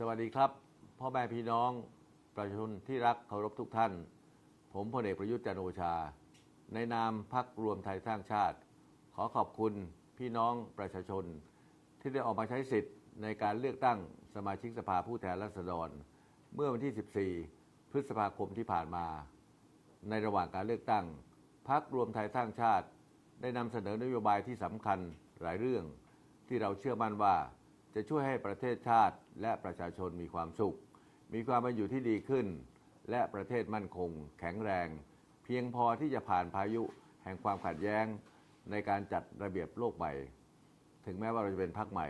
สวัสดีครับพ่อแม่พี่น้องประชาชนที่รักเคารพทุกท่าน ผมพลเอกประยุทธ์จันโอชา ในนามพักรวมไทยสร้างชาติ ขอขอบคุณพี่น้องประชาชน ที่ได้ออกมาใช้สิทธิ์ในการเลือกตั้งสมาชิกสภาผู้แทนราษฎร เมื่อวันที่ 14 พฤษภาคมที่ผ่านมา ในระหว่างการเลือกตั้งพักรวมไทยสร้างชาติ ได้นำเสนอนโยบายที่สำคัญหลายเรื่อง ที่เราเชื่อมั่นว่า จะช่วยให้ประเทศชาติและประชาชนมีความสุข มีความเป็นอยู่ที่ดีขึ้น และประเทศมั่นคง แข็งแรง เพียงพอที่จะผ่านพายุแห่งความขัดแย้งในการจัดระเบียบโลกใหม่ ถึงแม้ว่าเราจะเป็นพักใหม่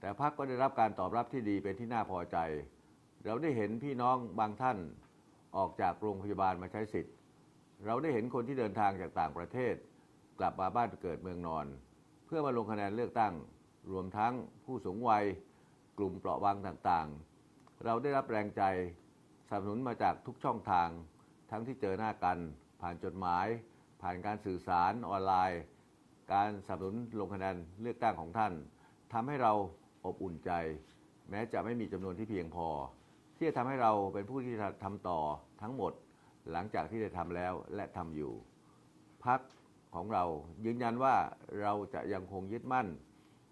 แต่พักก็ได้รับการตอบรับที่ดีเป็นที่น่าพอใจ เราได้เห็นพี่น้องบางท่านออกจากโรงพยาบาลมาใช้สิทธิ์ เราได้เห็นคนที่เดินทางจากต่างประเทศ กลับมาบ้านเกิดเมืองนอน เพื่อมาลงคะแนนเลือกตั้ง รวมทั้งผู้สูงวัยกลุ่มเปราะบางต่างๆ เราได้รับแรงใจสนับสนุนมาจากทุกช่องทาง ทั้งที่เจอหน้ากัน ผ่านจดหมาย ผ่านการสื่อสารออนไลน์ การสนับสนุนลงคะแนนเลือกตั้งของท่านทำให้เราอบอุ่นใจ แม้จะไม่มีจำนวนที่เพียงพอ ที่จะทำให้เราเป็นผู้ที่ทำต่อทั้งหมดหลังจากที่ได้ทำแล้วและทำอยู่พักของเรายืนยันว่าเราจะยังคงยึดมั่น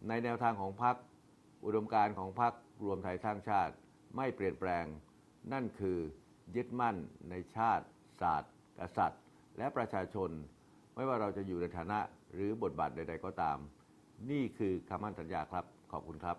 ในแนวทางของพรรคอุดมการของพรรครวมไทยสร้างชาติไม่เปลี่ยนแปลง นั่นคือยึดมั่นในชาติ ศาสตร์ กษัตริย์ และประชาชน ไม่ว่าเราจะอยู่ในฐานะหรือบทบาทใด ๆ ก็ตาม นี่คือคำมั่นสัญญาครับ ขอบคุณครับ